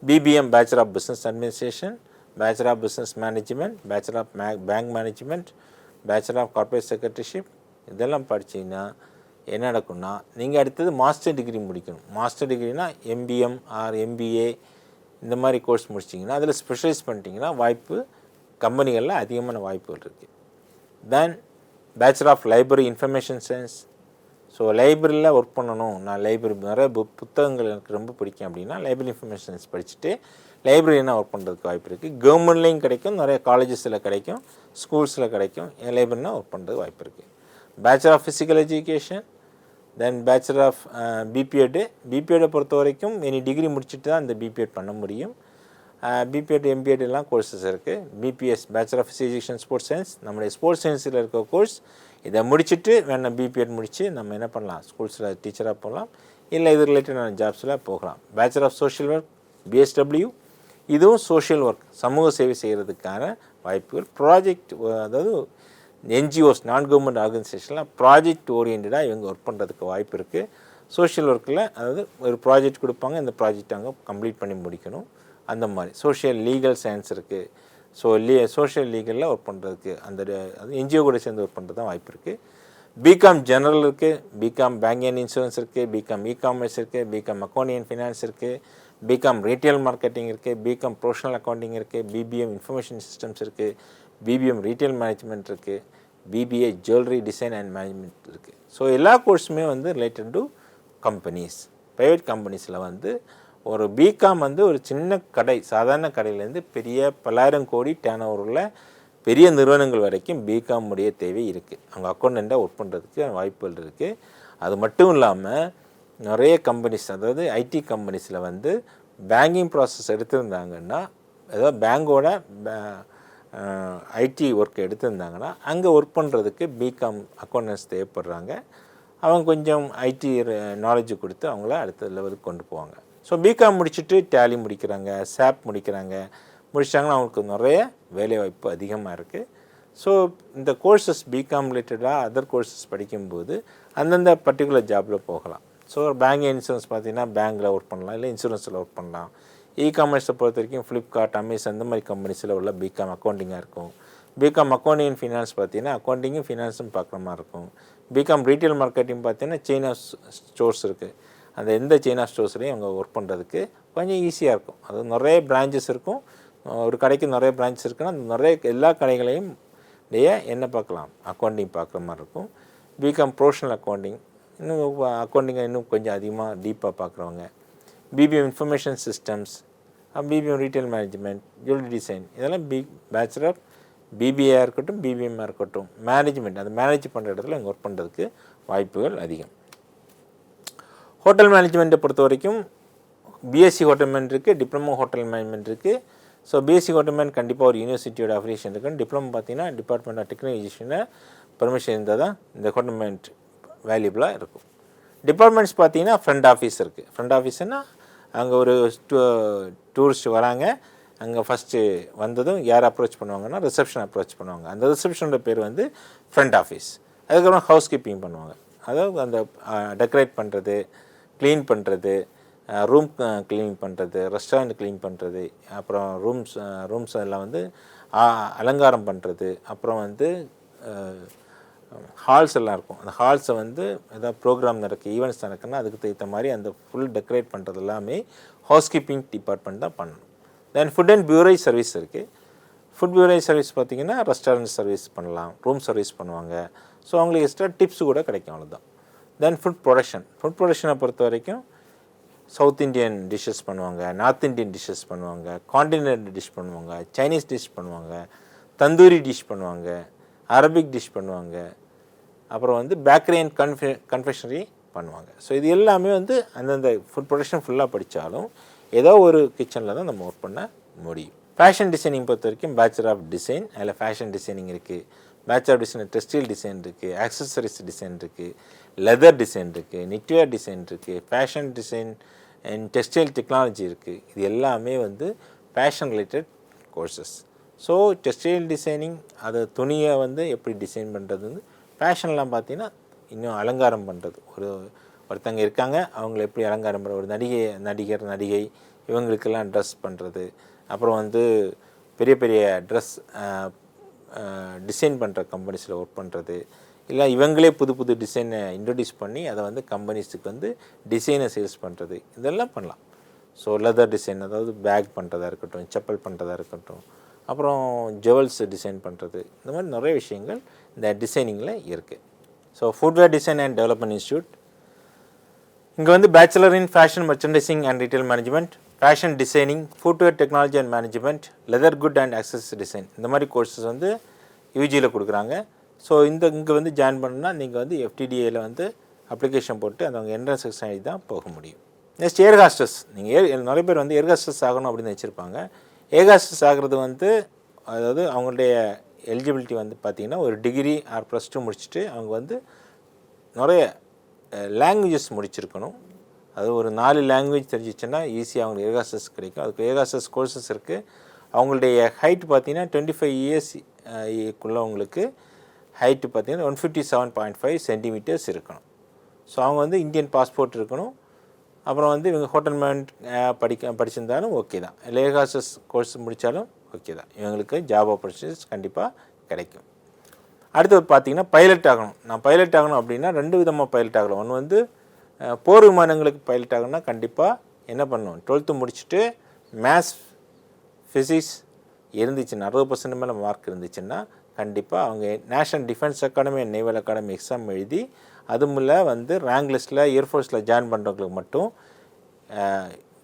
BBM bachelor of business administration bachelor of business management bachelor of May bank management bachelor of corporate secretaryship இதெல்லாம் படிச்சீங்கன்னா என்ன நடக்கும்னா நீங்கள் அடுத்தது மாஸ்டர் டிகிரி முடிக்கணும். மாஸ்டர் டிகிரினா எம்பிஎம் ஆர் எம்பிஏ இந்த மாதிரி கோர்ஸ் முடிச்சிங்கன்னா அதில் ஸ்பெஷலைஸ் பண்ணிட்டீங்கன்னா வாய்ப்பு கம்பெனிகளில் அதிகமான வாய்ப்புகள் இருக்குது then bachelor of library information science so லைப்ரரியில் ஒர்க் பண்ணணும். நான் லைப்ரரி நிறைய புக் புத்தகங்கள் எனக்கு ரொம்ப பிடிக்கும் அப்படின்னா லைப்ரரி இன்ஃபர்மேஷன் சயின்ஸ் படிச்சுட்டு லைப்ரரினா ஒர்க் பண்ணுறதுக்கு வாய்ப்பு இருக்குது கவர்மெண்ட்லேயும் கிடைக்கும் நிறைய காலேஜஸில் கிடைக்கும் ஸ்கூல்ஸில் கிடைக்கும் லைப்ரரினா ஒர்க் பண்ணுறதுக்கு வாய்ப்பு இருக்குது bachelor of physical education then bachelor of BPEd பிபிஎட்டை பொறுத்த வரைக்கும் இனி டிகிரி முடிச்சுட்டு தான் இந்த பிபிஎட் பண்ண முடியும். பிபிஎட் எம்பிஎட் எல்லாம் கோர்சஸ் இருக்குது BPES bachelor of education sports science நம்முடைய ஸ்போர்ட்ஸ் சயின்ஸில் இருக்க கோர்ஸ் இதை முடிச்சுட்டு வேணால் பிபிஎட் முடித்து நம்ம என்ன பண்ணலாம்? ஸ்கூல்ஸில் டீச்சராக போகலாம். இல்லை இது ரிலேட்டடான ஜாப்ஸில் போகலாம். Bachelor of social work BSW இதுவும் சோஷியல் ஒர்க் சமூக சேவை செய்கிறதுக்கான வாய்ப்புகள். ப்ராஜெக்ட் அதாவது என்ஜிஓஸ் நான் கவர்மெண்ட் ஆர்கனைசேஷனில் ப்ராஜெக்ட் ஓரியன்டாக இவங்க ஒர்க் பண்ணுறதுக்கு வாய்ப்பு இருக்குது சோஷியல் ஒர்க்கில் அதாவது ஒரு ப்ராஜெக்ட் கொடுப்பாங்க இந்த ப்ராஜெக்ட் அங்கே கம்ப்ளீட் பண்ணி முடிக்கணும். அந்த மாதிரி. சோஷியல் லீகல் சயின்ஸ் இருக்குது ஸோ லீ சோஷியல் லீகலில் ஒர்க் பண்ணுறதுக்கு அந்த அது என்ஜிஓ கூட சேர்ந்து ஒர்க் பண்ணுறது தான் வாய்ப்பு இருக்குது பிகாம் ஜெனரல் இருக்குது பிகாம் பேங்க் அண்ட் இன்சூரன்ஸ் இருக்குது பிகாம் இ காமர்ஸ் இருக்குது பிகாம் அக்கௌண்டிங் அண்ட் ஃபினான்ஸ் இருக்குது பிகாம் ரீட்டைல் மார்க்கெட்டிங் இருக்குது பிகாம் ப்ரொஃபஷனல் அக்கௌண்டிங் இருக்குது பிபிஎம் இன்ஃபர்மேஷன் சிஸ்டம்ஸ் இருக்குது பிபிஎம் ரீட்டைல் மேனேஜ்மெண்ட் இருக்குது BBA jewellery design and management இருக்குது ஸோ எல்லா கோர்ஸுமே வந்து ரிலேட்டட் டு கம்பெனிஸ் ப்ரைவேட் கம்பெனிஸில் வந்து ஒரு பிகாம் வந்து ஒரு சின்ன கடை சாதாரண கடையிலேருந்து பெரிய பல்லாயிரம் கோடி டேன் ஓவரில் பெரிய நிறுவனங்கள் வரைக்கும் பிகாம் உடைய தேவை இருக்குது அவங்க அக்கௌண்டண்ட்டாக ஒர்க் பண்ணுறதுக்கு வாய்ப்புகள் இருக்குது அது மட்டும் இல்லாமல் நிறைய கம்பெனிஸ் அதாவது ஐடி கம்பெனிஸில் வந்து பேங்கிங் ப்ராசஸ் எடுத்திருந்தாங்கன்னா ஏதாவது பேங்கோட ஐடி ஒர்க் எடுத்திருந்தாங்கன்னா அங்கே ஒர்க் பண்ணுறதுக்கு பிகாம் அக்கௌண்டன்ஸ் தேவைப்படுறாங்க. அவங்க கொஞ்சம் ஐடி நாலேஜ் கொடுத்து அவங்கள அடுத்த லெவலுக்கு கொண்டு போவாங்க. ஸோ பிகாம் முடிச்சுட்டு டேலி முடிக்கிறாங்க சாப் முடிக்கிறாங்க. முடிச்சிட்டாங்கன்னா அவங்களுக்கு நிறைய வேலைவாய்ப்பு அதிகமாக இருக்குது ஸோ இந்த கோர்சஸ் பிகாம் ரிலேட்டடாக அதர் கோர்சஸ் படிக்கும்போது அந்தந்த பர்டிகுலர் ஜாபில் போகலாம். ஸோ பேங்க் இன்சூரன்ஸ் பார்த்தீங்கன்னா பேங்க்கில் ஒர்க் பண்ணலாம். இல்லை இன்சூரன்ஸில் ஒர்க் பண்ணலாம். இ காமர்ஸை பொறுத்த வரைக்கும் ஃப்ளிப்கார்ட் அமேசான் அந்த மாதிரி கம்பெனிஸில் உள்ள பிகாம் அக்கௌண்டிங்காக இருக்கும். பிகாம் அக்கௌண்டிங் அண்ட் ஃபினான்ஸ் பார்த்தீங்கன்னா அக்கௌண்டிங்கும் ஃபினான்ஸும் பார்க்குற மாதிரி இருக்கும். பிகாம் ரீட்டைல் மார்க்கெட்டிங் பார்த்தீங்கன்னா சைனா ஸ்டோர்ஸ் இருக்குது அந்த எந்த சைனா ஸ்டோர்ஸ்லையும் அவங்க ஒர்க் பண்ணுறதுக்கு கொஞ்சம் ஈஸியாக இருக்கும். அது நிறைய பிரான்ச்சஸ் இருக்கும். ஒரு கடைக்கு நிறைய பிரான்ச்சஸ் இருக்குன்னா அந்த நிறைய எல்லா கடைகளையும் டைய என்ன பார்க்கலாம்? அக்கௌண்டிங் பார்க்குற மாதிரி இருக்கும். பிகாம் ப்ரொஃபஷனல் அக்கௌண்டிங் இன்னும் அக்கௌண்டிங்கை இன்னும் கொஞ்சம் அதிகமாக டீப்பாக பார்க்குறவங்க BBM information systems BBM retail management jewellery design இதெல்லாம் பி பேச்சுலர் பிபிஏ இருக்கட்டும் பிபிஎம்மாக இருக்கட்டும். மேனேஜ்மெண்ட் அந்த மேனேஜ் பண்ணுற இடத்துல இங்கே ஒர்க் பண்ணுறதுக்கு வாய்ப்புகள் அதிகம். ஹோட்டல் மேனேஜ்மெண்ட்டை பொறுத்த வரைக்கும் பிஎஸ்சி ஹோட்டல் மேனேஜ் இருக்குது டிப்ளமோ ஹோட்டல் மேனேஜ்மெண்ட் இருக்குது ஸோ பிஎஸ்சி ஹோட்டல் மேன் கண்டிப்பாக ஒரு யூனிவர்சிட்டியோட அஃபிலியேஷன் இருக்குன்னு டிப்ளமோ பார்த்தீங்கன்னா டிபார்ட்மெண்ட் ஆஃப் டெக்னாலஜிஷனில் பெர்மிஷன் இருந்தால் தான் இந்த ஹோட்டல் மேனேஜ் வேல்யூபிளாக இருக்கும். டிபார்ட்மெண்ட்ஸ் பார்த்தீங்கன்னா ஃப்ரண்ட் ஆஃபீஸ் இருக்குது ஃப்ரண்ட் ஆஃபீஸ்னால் அங்கே ஒரு டூரிஸ்ட் வராங்க. அங்கே ஃபஸ்ட்டு வந்ததும் யார் அப்ரோச் பண்ணுவாங்கன்னா ரிசப்ஷன் அப்ரோச் பண்ணுவாங்க. அந்த ரிசப்ஷனோட பேர் வந்து ஃப்ரண்ட் ஆஃபீஸ் அதுக்கப்புறம் ஹவுஸ் கீப்பிங் பண்ணுவாங்க. அதாவது அந்த டெக்கரேட் பண்ணுறது க்ளீன் பண்ணுறது ரூம் க்ளீன் பண்ணுறது ரெஸ்டாரண்ட் க்ளீன் பண்ணுறது அப்புறம் ரூம்ஸ் ரூம்ஸ் எல்லாம் வந்து அலங்காரம் பண்ணுறது அப்புறம் வந்து ஹால்ஸ் எல்லாம் இருக்கும். அந்த ஹால்ஸை வந்து ஏதாவது ப்ரோக்ராம் நடக்கு ஈவெண்ட்ஸ் நடக்குன்னா அதுக்கு தகுந்த மாதிரி அந்த ஃபுல் டெக்கரேட் பண்ணுறது எல்லாமே ஹவுஸ் கீப்பிங் டிபார்ட்மெண்ட் தான் பண்ணணும். Then food and beverage service இருக்குது ஃபுட் பியூரேஜ் சர்வீஸ் பார்த்திங்கன்னா ரெஸ்டாரண்ட் சர்வீஸ் பண்ணலாம் ரூம் சர்வீஸ் பண்ணுவாங்க. ஸோ அவங்களுக்கு எக்ஸ்ட்ரா டிப்ஸ் கூட கிடைக்கும் அவ்வளோதான் தென் ஃபுட் ப்ரொடக்ஷன் ஃபுட் ப்ரொடக்ஷனை பொறுத்த வரைக்கும் சவுத் இந்தியன் டிஷ்ஷஸ் பண்ணுவாங்க நார்த் இந்தியன் டிஷ்ஷஸ் பண்ணுவாங்க காண்டினென்ட் டிஷ் பண்ணுவாங்க சைனீஸ் டிஷ் பண்ணுவாங்க தந்தூரி டிஷ் பண்ணுவாங்க அரபிக் டிஷ் பண்ணுவாங்க அப்புறம் வந்து பேக்கரி அண்ட் கன்ஃபெ கன்ஃபெக்ஷனரி பண்ணுவாங்க. ஸோ இது எல்லாமே வந்து அந்தந்த ஃபுட் ப்ரொடக்ஷன் ஃபுல்லாக படித்தாலும் ஏதோ ஒரு கிச்சனில் தான் நம்ம ஒர்க் பண்ண முடியும். ஃபேஷன் டிசைனிங் பொறுத்த வரைக்கும் பேச்சுலர் ஆஃப் டிசைன் அதில் ஃபேஷன் டிசைனிங் இருக்குது bachelor of design textile design இருக்குது ஆக்சசரிஸ் டிசைன் இருக்குது லெதர் டிசைன் இருக்குது நிட்வேர் டிசைன் இருக்குது fashion design and textile technology இருக்குது இது எல்லாமே வந்து fashion related courses so textile designing அதை துணியை வந்து எப்படி டிசைன் பண்ணுறது வந்து ஃபேஷன்லாம் பார்த்தீங்கன்னா இன்னும் அலங்காரம் பண்ணுறது. ஒரு ஒருத்தங்க இருக்காங்க அவங்கள எப்படி அலங்காரம் பண்ணுற ஒரு நடிகை நடிகர் நடிகை இவங்களுக்கெல்லாம் ட்ரெஸ் பண்ணுறது அப்புறம் வந்து பெரிய பெரிய ட்ரெஸ் டிசைன் பண்ணுற கம்பெனிஸில் ஒர்க் பண்ணுறது இல்லை இவங்களே புது புது டிசைனை இன்ட்ரடியூஸ் பண்ணி அதை வந்து கம்பெனிஸுக்கு வந்து டிசைனை சேல்ஸ் பண்ணுறது இதெல்லாம் பண்ணலாம். ஸோ லெதர் டிசைன் அதாவது பேக் பண்ணுறதா இருக்கட்டும் செப்பல் பண்ணுறதா இருக்கட்டும். அப்புறம் ஜுவல்ஸ் டிசைன் பண்ணுறது இந்த மாதிரி நிறைய விஷயங்கள் இந்த டிசைனிங்கில் இருக்குது so footwear design and development institute இங்கே வந்து bachelor in fashion merchandising and retail management fashion designing footwear technology and management leather good and access design இந்த மாதிரி கோர்சஸ் வந்து யூஜியில் கொடுக்குறாங்க. ஸோ இந்த இங்கே வந்து ஜாயின் பண்ணணும்னா நீங்கள் வந்து எஃப்டிடிஏயில் வந்து அப்ளிகேஷன் போட்டு அந்த என்ட்ரன்ஸ் எக்ஸாம் எழுதி தான் போக முடியும். நெக்ஸ்ட் ஏர் நீங்கள் ஏர் நிறைய பேர் வந்து ஏர் ஆகணும் அப்படின்னு வச்சுருப்பாங்க ஏர் ஹாஸ்டஸ் ஆகிறது வந்து அதாவது அவங்களுடைய எலிஜிபிலிட்டி வந்து பார்த்திங்கன்னா ஒரு டிகிரி ஆர் ப்ளஸ் டூ முடிச்சுட்டு அவங்க வந்து நிறைய லாங்குவேஜஸ் முடிச்சிருக்கணும். அது ஒரு நாலு லாங்குவேஜ் தெரிஞ்சிச்சுன்னா ஈஸியாக அவங்களுக்கு ஏகாசஸ் கிடைக்கும். அதுக்கு ஏகாசஸ் கோர்சஸ் இருக்குது அவங்களுடைய ஹைட் பார்த்தீங்கன்னா டுவெண்ட்டி ஃபைவ் இயர்ஸ் குள்ளவங்களுக்கு ஹைட்டு பார்த்தீங்கன்னா one fifty seven point five centimetres இருக்கணும். ஸோ அவங்க வந்து இந்தியன் பாஸ்போர்ட் இருக்கணும். அப்புறம் வந்து இவங்க ஹோட்டல் மேன் படிக்க படிச்சிருந்தாலும் ஓகே தான். லேகாசஸ் கோர்ஸ் முடித்தாலும் ஓகே தான். இவங்களுக்கு ஜாப் ஆப்பர்ச்சுனிட்டிஸ் கண்டிப்பாக கிடைக்கும். அடுத்து பார்த்தீங்கன்னா பைலட் ஆகணும். நான் பைலட் ஆகணும் அப்படின்னா ரெண்டு விதமாக பைலட் ஆகலாம். ஒன்று வந்து போர் விமானங்களுக்கு பைலட் ஆகணும்னா கண்டிப்பாக என்ன பண்ணணும் டுவெல்த்து முடிச்சுட்டு மேத்ஸ் ஃபிசிக்ஸ் இருந்துச்சுன்னா அறுபது பர்சன்ட் மேலே மார்க் இருந்துச்சுன்னா கண்டிப்பாக அவங்க national defence academy and naval academy exam எழுதி அதுமுல்ல வந்து ரேங்க் லிஸ்ட்டில் ஏர்ஃபோர்ஸில் ஜாயின் பண்ணுறவங்களுக்கு மட்டும்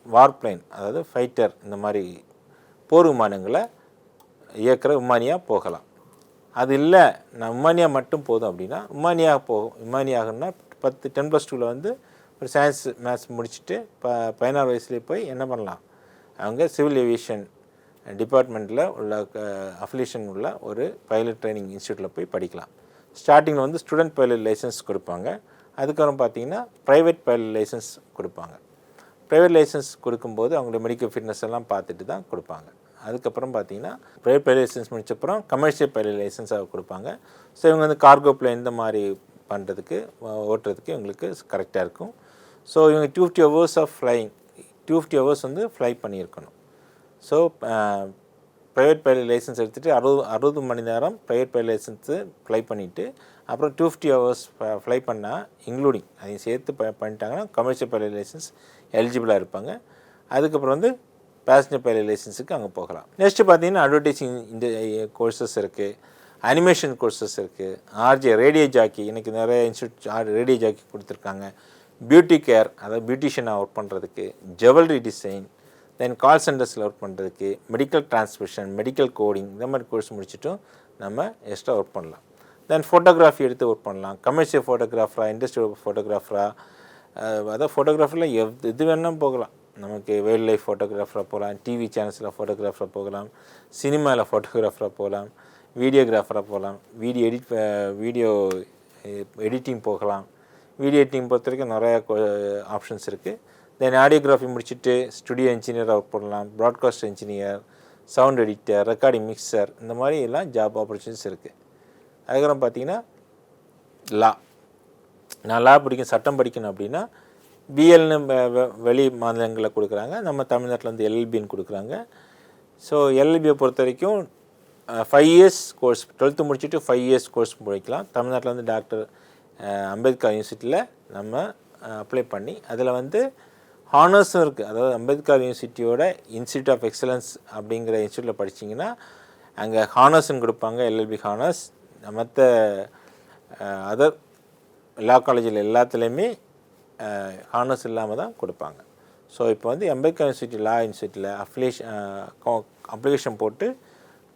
வார் பிளேன் அதாவது ஃபைட்டர் இந்த மாதிரி போர் விமானங்களை இயக்கிற விமானியாக போகலாம். அது இல்லை நான் விமானியா மட்டும் போதும் அப்படின்னா விமானியாக போகும் விமானியாகணும்னா பத்து டென் ப்ளஸ் டூவில் வந்து ஒரு சயின்ஸ் மேத்ஸ் முடிச்சுட்டு ப பதினாறு வயசுலேயே போய் என்ன பண்ணலாம்? அவங்க சிவில் ஏவியேஷன் டிபார்ட்மெண்ட்டில் உள்ள அஃபிலேஷன் உள்ள ஒரு பைலட் ட்ரைனிங் இன்ஸ்டியூட்டில் போய் படிக்கலாம். ஸ்டார்டிங்கில் வந்து ஸ்டூடெண்ட் பைலட் லைசன்ஸ் கொடுப்பாங்க. அதுக்கப்புறம் பார்த்தீங்கன்னா ப்ரைவேட் பைலட் லைசன்ஸ் கொடுப்பாங்க. ப்ரைவேட் லைசன்ஸ் கொடுக்கும்போது அவங்களுடைய மெடிக்கல் ஃபிட்னஸ் எல்லாம் பார்த்துட்டு தான் கொடுப்பாங்க. அதுக்கப்புறம் பார்த்தீங்கன்னா ப்ரைவேட் பைலட் லைசன்ஸ் முடிச்சப்புறம் கமர்ஷியல் பைலட் லைசன்ஸாக கொடுப்பாங்க. ஸோ இவங்க வந்து கார்கோ பிளேன் இந்த மாதிரி பண்ணுறதுக்கு ஓட்டுறதுக்கு இவங்களுக்கு கரெக்டாக இருக்கும். ஸோ இவங்க two fifty hours of flying two fifty hours வந்து ஃப்ளை பண்ணியிருக்கணும். ஸோ ப்ரைவேட் பைலட் லைசன்ஸ் எடுத்துகிட்டு அறுபது அறுபது மணி நேரம் ப்ரைவேட் பைலட் லைசன்ஸு ஃப்ளை பண்ணிவிட்டு அப்புறம் டூ ஃபிஃப்டி ஹவர்ஸ் ஃப்ளை பண்ணால் இன்க்ளூடிங் அதையும் சேர்த்து ப பண்ணிட்டாங்கன்னா கமர்ஷியல் பைலட் லைசன்ஸ் எலிஜிபிளாக இருப்பாங்க. அதுக்கப்புறம் வந்து பேசஞ்சர் பைலட் லைசன்ஸுக்கு அங்கே போகலாம். நெக்ஸ்ட்டு பார்த்தீங்கன்னா அட்வர்டைஸிங் இந்த கோர்சஸ் இருக்குது அனிமேஷன் கோர்சஸ் இருக்குது ஆர்ஜே ரேடியோ ஜாக்கி எனக்கு நிறைய இன்ஸ்டியூட் ரேடியோ ஜாக்கி கொடுத்துருக்காங்க. பியூட்டி கேர் அதாவது பியூட்டிஷியனாக ஒர்க் பண்ணுறதுக்கு ஜுவல்லரி டிசைன் தென் கால் சென்டர்ஸில் ஒர்க் பண்ணுறதுக்கு மெடிக்கல் டிரான்ஸ்மிஷன் மெடிக்கல் கோடிங் இந்த மாதிரி கோர்ஸ் முடிச்சுட்டும் நம்ம எக்ஸ்ட்ரா ஒர்க் பண்ணலாம். தென் ஃபோட்டோகிராஃபி எடுத்து ஒர்க் பண்ணலாம். கமர்ஷியல் ஃபோட்டோகிராஃபராக இண்டஸ்ட்ரியல் ஃபோட்டோகிராஃபராக அதாவது ஃபோட்டோகிராஃபரில் எவ் இது வேணால் போகலாம். நமக்கு வைல்ட் லைஃப் ஃபோட்டோகிராஃபராக போகலாம் டிவி சேனல்ஸில் ஃபோட்டோகிராஃபராக போகலாம் சினிமாவில் ஃபோட்டோகிராஃபராக போகலாம் வீடியோகிராஃபராக போகலாம் வீடியோ எடிட் வீடியோ எடிட்டிங் போகலாம். வீடியோ எடிட்டிங் பொறுத்த வரைக்கும் நிறையா ஆப்ஷன்ஸ் இருக்குது தென் ஆடியோகிராஃபி முடிச்சுட்டு ஸ்டுடியோ இன்ஜினியர் ஒர்க் பண்ணலாம் broadcast engineer sound editor recording mixer இந்த மாதிரி எல்லாம் ஜாப் ஆப்பர்ச்சுனிட்டிஸ் இருக்குது அதுக்கப்புறம் பார்த்தீங்கன்னா லா நான் லா படிக்கணும் சட்டம் படிக்கணும் அப்படின்னா பிஎல்னு வெளி மாநிலங்களில் கொடுக்குறாங்க. நம்ம தமிழ்நாட்டில் வந்து எல்எல்பின்னு கொடுக்குறாங்க. ஸோ எல்எல்பியை பொறுத்த வரைக்கும் ஃபைவ் இயர்ஸ் கோர்ஸ் டுவெல்த்து முடிச்சுட்டு ஃபைவ் இயர்ஸ் கோர்ஸ் முடிக்கலாம். தமிழ்நாட்டில் வந்து டாக்டர் அம்பேத்கர் யூனிவர்சிட்டியில் நம்ம அப்ளை பண்ணி அதில் வந்து ஹானர்ஸும் இருக்குது அதாவது அம்பேத்கர் யூனிவர்சிட்டியோட இன்ஸ்டியூட் ஆஃப் எக்ஸலன்ஸ் அப்படிங்கிற இன்ஸ்டியூட்டில் படிச்சிங்கன்னா அங்கே ஹானர்ஸ்னு கொடுப்பாங்க எல்எல்பி ஹானர்ஸ் மற்ற அதர் லா காலேஜில் எல்லாத்துலேயுமே ஹானர்ஸ் இல்லாமல் தான் கொடுப்பாங்க. ஸோ இப்போ வந்து அம்பேத்கர் யூனிவர்சிட்டி லா யூனிவர்சிட்டியில் அப்ளிகேஷன் அப்ளிகேஷன் போட்டு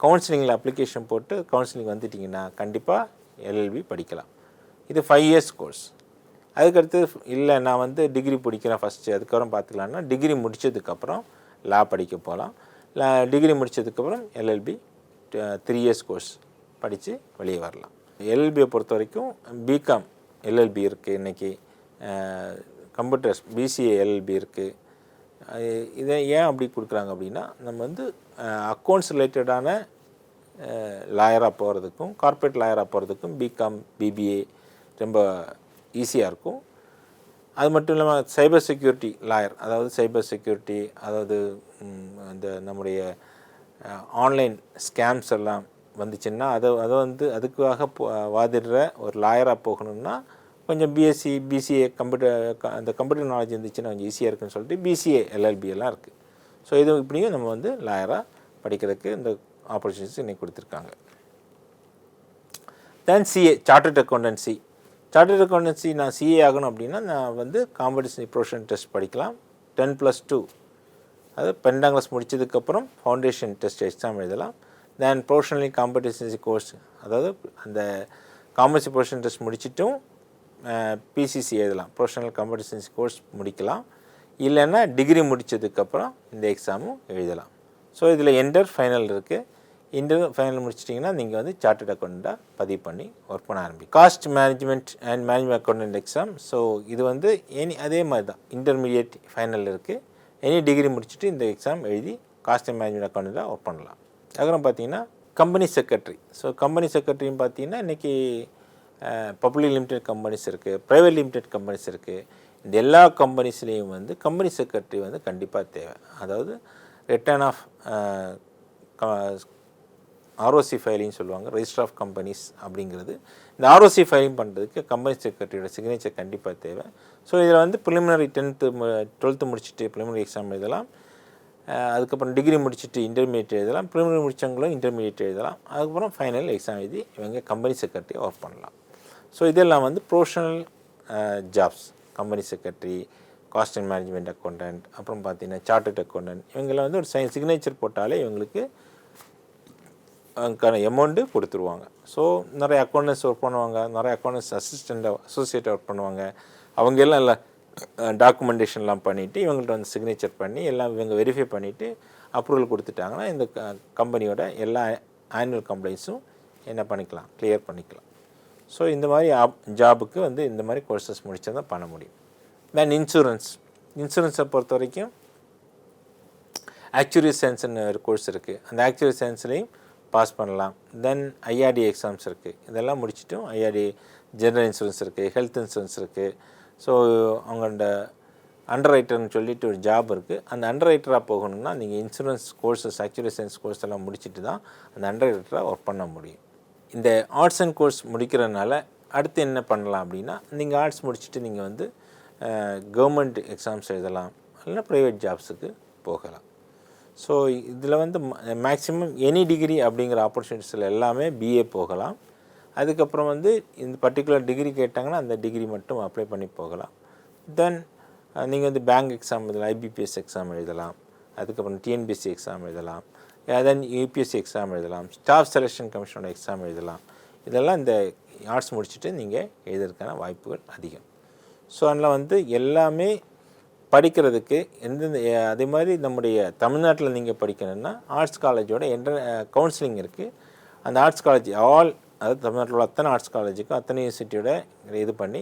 கவுன்சிலிங்கில் அப்ளிகேஷன் போட்டு கவுன்சிலிங் வந்துட்டிங்கன்னா கண்டிப்பாக எல்எல்பி படிக்கலாம். இது ஃபைவ் இயர்ஸ் கோர்ஸ் அதுக்கடுத்து இல்லை நான் வந்து டிகிரி பிடிக்கிறேன் ஃபஸ்ட்டு அதுக்கப்புறம் பார்த்துக்கலான்னா டிகிரி முடித்ததுக்கப்புறம் லா படிக்க போகலாம் லா டிகிரி முடித்ததுக்கப்புறம் எல்எல்பி த்ரீ இயர்ஸ் கோர்ஸ் படித்து வெளியே வரலாம். எல்எல்பியை பொறுத்த வரைக்கும் பிகாம் எல்எல்பி இருக்குது இன்றைக்கி கம்ப்யூட்டர்ஸ் பிசிஏஎல்பி இருக்குது இதை ஏன் அப்படி கொடுக்குறாங்க அப்படின்னா நம்ம வந்து அக்கௌண்ட்ஸ் ரிலேட்டடான லாயராக போகிறதுக்கும் கார்ப்பரேட் லாயராக போகிறதுக்கும் பிகாம் பிபிஏ ரொம்ப ஈஸியாக இருக்கும். அது மட்டும் இல்லாமல் சைபர் செக்யூரிட்டி லாயர் அதாவது சைபர் செக்யூரிட்டி அதாவது இந்த நம்முடைய ஆன்லைன் ஸ்கேம்ஸ் எல்லாம் வந்துச்சுன்னா அதை அதை வந்து அதுக்காக வாதிடுற ஒரு லாயராக போகணும்னா கொஞ்சம் பிஎஸ்சி பிசிஏ கம்ப்யூட்டர் அந்த கம்ப்யூட்டர் நாலேஜ் இருந்துச்சுன்னா கொஞ்சம் ஈஸியாக இருக்குன்னு சொல்லிட்டு பிசிஏ எல்எல்பி எல்லாம் இருக்குது ஸோ இது இப்படியும் நம்ம வந்து லாயராக படிக்கிறதுக்கு இந்த ஆப்பர்ச்சுனிட்டிஸ் இன்னைக்கு கொடுத்துருக்காங்க. Then CA chartered accountancy chartered accountancy நான் சிஏ ஆகணும் அப்படின்னா நான் வந்து காம்படிஷன் ப்ரொஃபஷன் டெஸ்ட் படிக்கலாம். டென் ப்ளஸ் டூ அது பன்னெண்டாம் கிளாஸ் முடித்ததுக்கப்புறம் ஃபவுண்டேஷன் டெஸ்ட் எக்ஸாம் எழுதலாம். தென் ப்ரொஃபஷனலி காம்படிஷன்சி கோர்ஸ் அதாவது அந்த காமர்ஸ் ப்ரொஃபஷன் டெஸ்ட் முடிச்சிட்டும் பிசிசி எழுதலாம். ப்ரொஃபஷனல் காம்படிஷன்ஸ் கோர்ஸ் முடிக்கலாம். இல்லைன்னா டிகிரி முடித்ததுக்கப்புறம் இந்த எக்ஸாமும் எழுதலாம். ஸோ இதில் என்டர் ஃபைனல் இருக்குது இன்டர் ஃபைனல் முடிச்சிட்டிங்கன்னா நீங்கள் வந்து சார்ட்டட் அக்கௌண்ட்டாக பதிவு பண்ணி ஒர்க் பண்ண ஆரம்பிக்கும் cost management and management account exam so இது வந்து எனி அதே மாதிரி தான் இன்டர்மீடியட் ஃபைனல் இருக்குது எனி டிகிரி முடிச்சுட்டு இந்த எக்ஸாம் எழுதி காஸ்ட் மேனேஜ்மெண்ட் அக்கௌண்ட்டில் ஒர்க் பண்ணலாம். அதுக்கப்புறம் பார்த்தீங்கன்னா கம்பெனி செக்ரட்டரி ஸோ கம்பெனி செக்ரட்டரின்னு பார்த்தீங்கன்னா இன்றைக்கி பப்ளிக் லிமிடெட் கம்பெனிஸ் இருக்குது ப்ரைவேட் லிமிடெட் கம்பெனிஸ் இருக்குது இந்த எல்லா கம்பெனிஸ்லேயும் வந்து கம்பெனி செக்ரட்டரி வந்து கண்டிப்பாக தேவை. அதாவது ரிட்டர்ன் ஆஃப் ஆர்ஓசி ஃபைலிங் சொல்லுவாங்க ரெஜிஸ்டர் ஆஃப் கம்பெனிஸ் அப்படிங்கிறது. இந்த ஆர்ஓசி ஃபைலிங் பண்ணுறதுக்கு கம்பெனி செக்ரட்டரியோட சிக்னேச்சர் கண்டிப்பாக தேவை. ஸோ இதில் வந்து ப்ரிலிமினரி டென்த்து டுவெல்த்து முடிச்சுட்டு ப்ரிலிமினரி எக்ஸாம் எழுதலாம். அதுக்கப்புறம் டிகிரி முடிச்சுட்டு இன்டர்மீடியட் எழுதலாம். ப்ரிலிமினரி முடித்தவங்களும் இன்டர்மீடியட் எழுதலாம். அதுக்கப்புறம் ஃபைனல் எக்ஸாம் எழுதி இவங்க கம்பெனி செக்ரட்டரி ஒர்க் பண்ணலாம். ஸோ இதெல்லாம் வந்து professional jobs company secretary cost and management accountant அப்புறம் பார்த்தீங்கன்னா சார்ட்டட் அக்கௌண்டன்ட் இவங்கெல்லாம் வந்து ஒரு சை சிக்னேச்சர் போட்டாலே இவங்களுக்கு அதுக்கான எமௌண்ட்டு கொடுத்துருவாங்க. ஸோ நிறைய அக்கௌண்டன்ஸ் ஒர்க் பண்ணுவாங்க நிறைய அக்கௌண்டன்ஸ் அசிஸ்டண்ட்டாக அசோசியேட் ஒர்க் பண்ணுவாங்க. அவங்க எல்லாம் uh, எல்லாம் டாக்குமெண்டேஷன்லாம் பண்ணிவிட்டு இவங்கள்ட்ட வந்து சிக்னேச்சர் பண்ணி எல்லாம் இவங்க வெரிஃபை பண்ணிவிட்டு அப்ரூவல் கொடுத்துட்டாங்கன்னா இந்த uh, கம்பெனியோட எல்லா ஆனுவல் கம்ப்ளைண்ட்ஸும் என்ன பண்ணிக்கலாம் கிளியர் பண்ணிக்கலாம். ஸோ இந்த மாதிரி ஆப் ஜாபுக்கு வந்து இந்த மாதிரி கோர்சஸ் முடிச்சா தான் பண்ண முடியும். தென் இன்சூரன்ஸ் இன்சூரன்ஸை பொறுத்த வரைக்கும் ஆக்சுவரி சயின்ஸ்னு ஒரு கோர்ஸ் இருக்குது அந்த ஆக்சுவரி சயின்ஸ்லேயும் பாஸ் பண்ணலாம். தென் ஐஆர்டி எக்ஸாம்ஸ் இருக்குது இதெல்லாம் முடிச்சிட்டும் ஐஆர்டி ஜென்ரல் இன்சூரன்ஸ் இருக்குது ஹெல்த் இன்சூரன்ஸ் இருக்குது ஸோ அவங்களோட அண்டர் ரைட்டர்னு சொல்லிட்டு ஒரு ஜாப் இருக்குது அந்த அண்டர் ரைட்டராக போகணும்னா நீங்கள் insurance courses actually science course எல்லாம் முடிச்சுட்டு தான் அந்த அண்டர் ரைட்டராக ஒர்க் பண்ண முடியும். இந்த ஆர்ட்ஸ் அண்ட் கோர்ஸ் முடிக்கிறதுனால அடுத்து என்ன பண்ணலாம் அப்படின்னா நீங்கள் ஆர்ட்ஸ் முடிச்சுட்டு நீங்கள் வந்து கவர்மெண்ட் எக்ஸாம்ஸ் எழுதலாம். இல்லைனா ப்ரைவேட் ஜாப்ஸுக்கு போகலாம். ஸோ இதில் வந்து மேக்ஸிமம் எனி டிகிரி அப்படிங்கிற ஆப்பர்ச்சுனிட்டிஸில் எல்லாமே பிஏ போகலாம். அதுக்கப்புறம் வந்து இந்த பர்டிகுலர் டிகிரி கேட்டாங்கன்னா அந்த டிகிரி மட்டும் அப்ளை பண்ணி போகலாம். தென் நீங்கள் வந்து பேங்க் எக்ஸாம் எழுதலாம் ஐபிபிஎஸ் எக்ஸாம் எழுதலாம். அதுக்கப்புறம் டிஎன்பிஎஸ்சி எக்ஸாம் எழுதலாம். தென் யூபிஎஸ்சி எக்ஸாம் எழுதலாம். ஸ்டாஃப் செலெக்ஷன் கமிஷனோட எக்ஸாம் எழுதலாம். இதெல்லாம் இந்த ஆர்ட்ஸ் முடிச்சுட்டு நீங்கள் எழுதுறதுக்கான வாய்ப்புகள் அதிகம். ஸோ அதில் வந்து எல்லாமே படிக்கிறதுக்கு எந்தெந்த அதே மாதிரி நம்முடைய தமிழ்நாட்டில் நீங்கள் படிக்கணும்னா ஆர்ட்ஸ் காலேஜோட என்ட்ர கவுன்சிலிங் இருக்குது அந்த ஆர்ட்ஸ் காலேஜ் ஆல் அதாவது தமிழ்நாட்டில் உள்ள அத்தனை ஆர்ட்ஸ் காலேஜுக்கும் அத்தனை யூனிவர்சிட்டியோட இது பண்ணி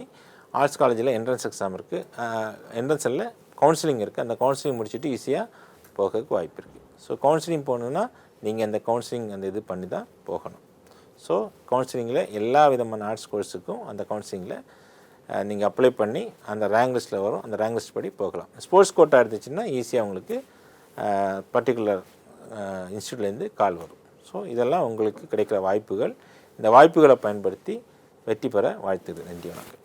ஆர்ட்ஸ் காலேஜில் என்ட்ரன்ஸ் எக்ஸாம் இருக்குது என்ட்ரன்ஸ் இல்லை கவுன்சிலிங் இருக்குது அந்த கவுன்சிலிங் முடிச்சுட்டு ஈஸியாக போகிறதுக்கு வாய்ப்பு இருக்குது ஸோ கவுன்சிலிங் போகணுன்னா நீங்கள் அந்த கவுன்சிலிங் அந்த இது பண்ணி தான் போகணும் ஸோ கவுன்சிலிங்கில் எல்லா விதமான ஆர்ட்ஸ் கோர்ஸுக்கும் அந்த கவுன்சிலிங்கில் நீங்கள் அப்ளை பண்ணி அந்த ரேங்க் லிஸ்ட்டில் வரும். அந்த ரேங்க் லிஸ்ட் படி போகலாம். ஸ்போர்ட்ஸ் கோட்டா இருந்துச்சுன்னா ஈஸியாக உங்களுக்கு பர்டிகுலர் இன்ஸ்டியூட்லேருந்து கால் வரும். ஸோ இதெல்லாம் உங்களுக்கு கிடைக்கிற வாய்ப்புகள். இந்த வாய்ப்புகளை பயன்படுத்தி வெற்றி பெற வாழ்த்துது நன்றி வணக்கம்.